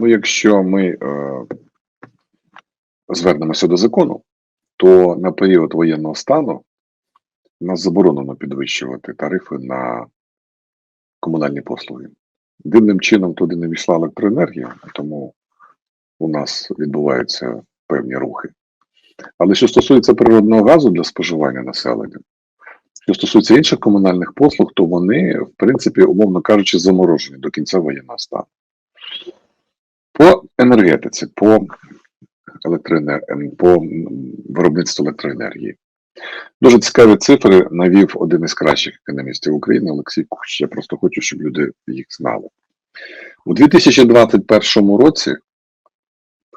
Ну, якщо ми е, звернемося до закону, то на період воєнного стану нас заборонено підвищувати тарифи на комунальні послуги. Дивним чином туди не війшла електроенергія, тому у нас відбуваються певні рухи. Але що стосується природного газу для споживання населення, що стосується інших комунальних послуг, то вони, в принципі, умовно кажучи, заморожені до кінця воєнного стану. По енергетиці, по, електроенер... ем, по виробництву електроенергії. Дуже цікаві цифри навів один із кращих економістів України Олексій Кущ. Я просто хочу, щоб люди їх знали. У 2021 році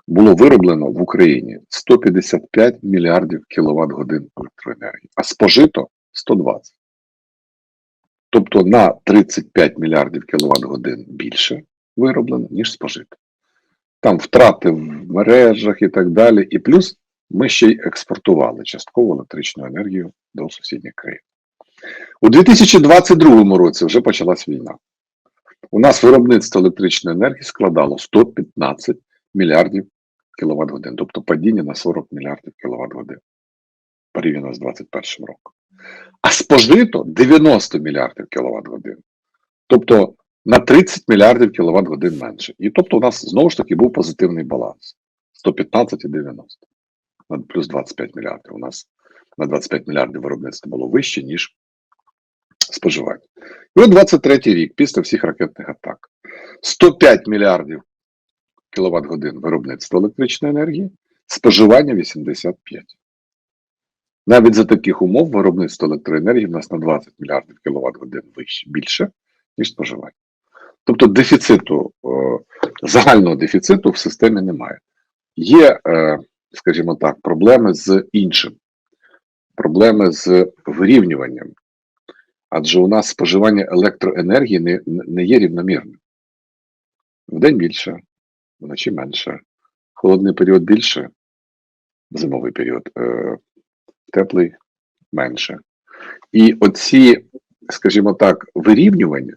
було вироблено в Україні 155 мільярдів кіловат годин електроенергії, а спожито 120. Тобто на 35 мільярдів кіловат годин більше вироблено, ніж спожито. Там втрати в мережах і так далі. І плюс ми ще й експортували частково електричну енергію до сусідніх країн. У 2022 році вже почалась війна. У нас виробництво електричної енергії складало 115 мільярдів кіловат годин, тобто падіння на 40 мільярдів кіловат годин порівняно з 2021 роком. А спожито 90 мільярдів кіловат годин. Тобто на 30 мільярдів кіловат годин менше. І тобто у нас знову ж таки був позитивний баланс 115 і 90. На плюс 25 мільярдів. У нас на 25 мільярдів виробництво було вище, ніж споживання. І от 23 рік, після всіх ракетних атак, 105 мільярдів кіловат годин виробництва електричної енергії, споживання 85. Навіть за таких умов виробництво електроенергії в нас на 20 мільярдів кіловат годин вище, більше, ніж споживання. Тобто дефіциту, е, загального дефіциту в системі немає. Є, е, скажімо так, проблеми з іншим, проблеми з вирівнюванням. Адже у нас споживання електроенергії не, не є рівномірним. Вдень більше, вночі менше, холодний період більше, зимовий період, е, теплий менше. І оці, скажімо так, вирівнювання,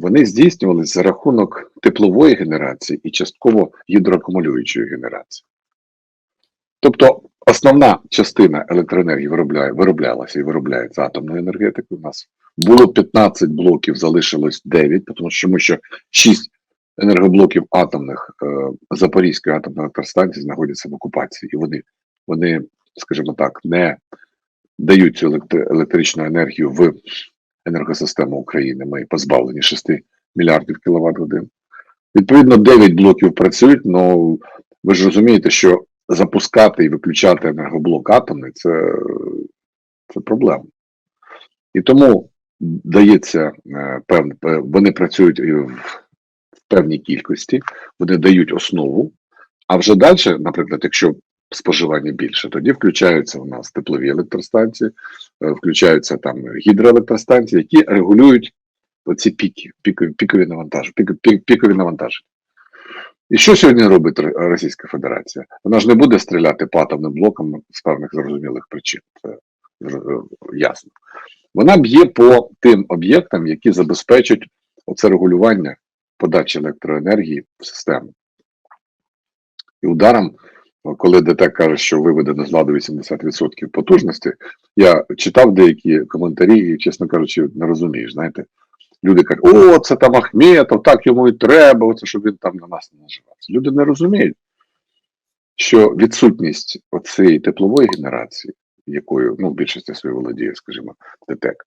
вони здійснювалися за рахунок теплової генерації і частково гідроакумулюючої генерації. Тобто основна частина електроенергії виробляє, вироблялася і виробляється атомною енергетикою. У нас було 15 блоків, залишилось 9, тому що, тому що 6 енергоблоків атомних е, Запорізької атомної електростанції знаходяться в окупації, і вони, вони, скажімо так, не дають цю електри- електричну енергію в енергосистему України. Ми позбавлені 6 мільярдів кіловат годин. Відповідно, 9 блоків працюють, але ви ж розумієте, що запускати і виключати енергоблок атомний це, це проблема. І тому дається е, певне, вони працюють в в певній кількості, вони дають основу. А вже далі, наприклад, якщо споживання більше, тоді включаються у нас теплові електростанції, е, включаються там гідроелектростанції, які регулюють оці піки, пікові, пікові навантаження, пік, пік, пікові навантаження. І що сьогодні робить Російська Федерація? Вона ж не буде стріляти по атомним блокам з певних зрозумілих причин. Це е, ясно. Вона б'є по тим об'єктам, які забезпечують оце регулювання подачі електроенергії в систему. І ударом, коли ДТЕК каже, що виведено з ладу 80% потужності, я читав деякі коментарі і, чесно кажучи, не розумієш, знаєте. Люди кажуть, о, це там Ахметов, так йому і треба, оце, щоб він там на нас не наживався. Люди не розуміють, що відсутність оцієї теплової генерації, якою ну, в більшості своїй володіє, скажімо, ДТЕК,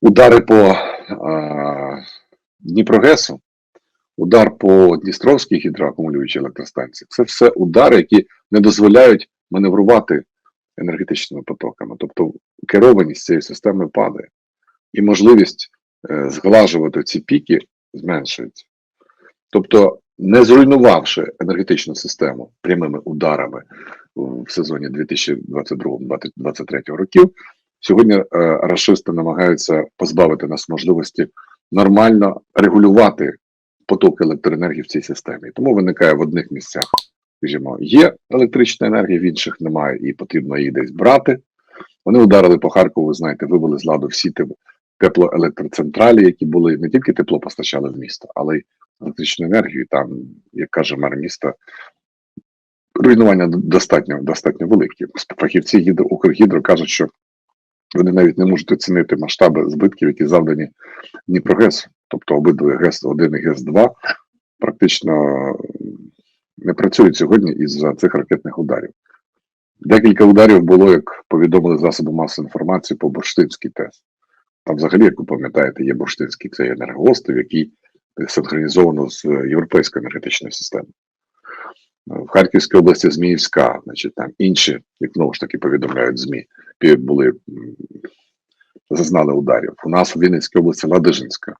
удари по а, Дніпрогесу, удар по Дністровській гідроакумулюючій електростанції це все удари, які не дозволяють маневрувати енергетичними потоками. Тобто керованість цієї системи падає, і можливість е, зглажувати ці піки зменшується. Тобто, не зруйнувавши енергетичну систему прямими ударами в сезоні 2022-2023 років, сьогодні е, рашисти намагаються позбавити нас можливості нормально регулювати поток електроенергії в цій системі. Тому виникає в одних місцях, скажімо, є електрична енергія, в інших немає, і потрібно її десь брати. Вони ударили по Харкову, знаєте, вивели з ладу всі теп- теплоелектроцентралі, які були не тільки тепло постачали в місто, але й електричну енергію, там, як каже мер міста, руйнування достатньо, достатньо великі. Фахівці гідро, Укргідро кажуть, що вони навіть не можуть оцінити масштаби збитків, які завдані Дніпрогес, тобто обидві ГЕС-1 і ГЕС-2 практично не працюють сьогодні із-за цих ракетних ударів. Декілька ударів було, як повідомили засоби масової інформації по Бурштинській ТЕС. Там, взагалі, як ви пам'ятаєте, є Бурштинський цей енергоострів, який синхронізовано з європейською енергетичною системою. В Харківській області Зміївська, значить там інші, як знову ж таки повідомляють ЗМІ, були зазнали ударів. У нас у Вінницькій області Ладижинська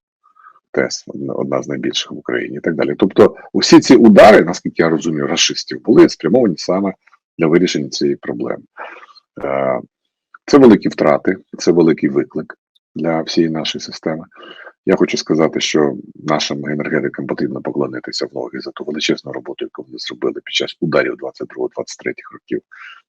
ТЕС, одна, з найбільших в Україні і так далі. Тобто, усі ці удари, наскільки я розумію, рашистів, були спрямовані саме для вирішення цієї проблеми. Е, Це великі втрати, це великий виклик для всієї нашої системи. Я хочу сказати, що нашим енергетикам потрібно поклонитися в ноги за ту величезну роботу, яку вони зробили під час ударів 22-23 років.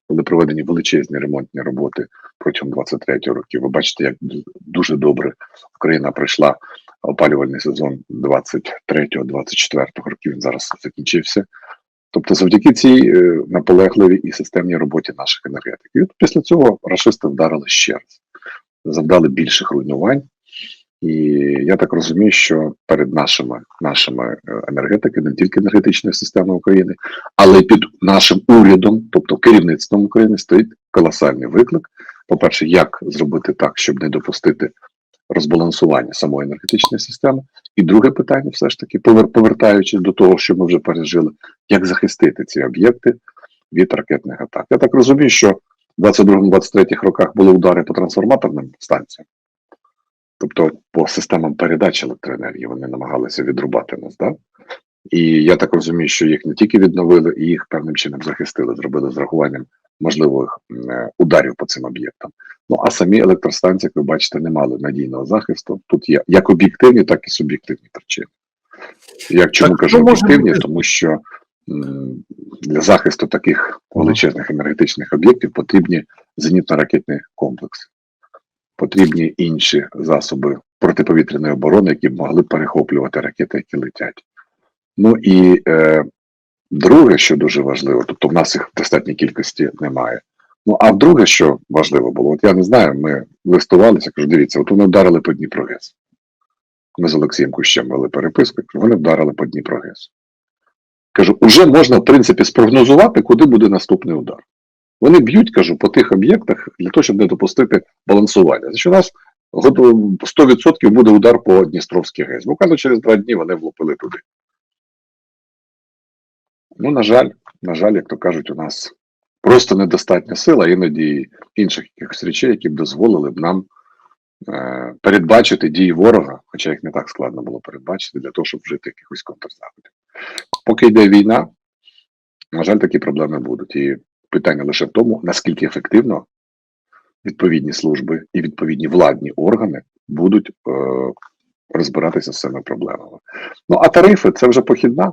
Були проведені величезні ремонтні роботи протягом 23 років. Ви бачите, як дуже добре Україна пройшла опалювальний сезон 23-24 років. Він зараз закінчився. Тобто, завдяки цій е, наполегливій і системній роботі наших енергетиків. І після цього рашисти вдарили ще раз, завдали більших руйнувань. І я так розумію, що перед нашими нашими е, енергетиками, не тільки енергетичної системи України, але й під нашим урядом, тобто керівництвом України, стоїть колосальний виклик. По-перше, як зробити так, щоб не допустити розбалансування самої енергетичної системи. І друге питання, все ж таки, повертаючись до того, що ми вже пережили, як захистити ці об'єкти від ракетних атак. Я так розумію, що в 22-23 роках були удари по трансформаторним станціям. Тобто по системам передачі електроенергії вони намагалися відрубати нас, да? І я так розумію, що їх не тільки відновили, і їх певним чином захистили, зробили з рахуванням можливих е, ударів по цим об'єктам. Ну а самі електростанції, як ви бачите, не мали надійного захисту. Тут є як об'єктивні, так і суб'єктивні причини. Як чому Так, кажу об'єктивні, тому що м, для захисту таких величезних енергетичних об'єктів потрібні зенітно-ракетні комплекси, потрібні інші засоби протиповітряної оборони, які б могли перехоплювати ракети, які летять. Ну і е, друге, що дуже важливо, тобто в нас їх в достатній кількості немає. Ну а друге, що важливо було, от я не знаю, ми листувалися, кажу, дивіться, от вони вдарили по Дніпрогес. Ми з Олексієм Кущем вели переписку, вони вдарили по Дніпрогес. Кажу, уже можна, в принципі, спрогнозувати, куди буде наступний удар. Вони б'ють, кажу, по тих об'єктах для того, щоб не допустити балансування. Значить, у нас 100% буде удар по Дністровській ГЕС. Буквально через два дні вони влупили туди. Ну, на жаль, на жаль, як то кажуть, у нас просто недостатня сила, іноді інших якихось речей, які б дозволили б нам е, передбачити дії ворога, хоча їх не так складно було передбачити для того, щоб вжити якихось контрзаходів. Поки йде війна, на жаль, такі проблеми будуть. І питання лише в тому, наскільки ефективно відповідні служби і відповідні владні органи будуть е, розбиратися з цими проблемами. Ну а тарифи це вже похідна.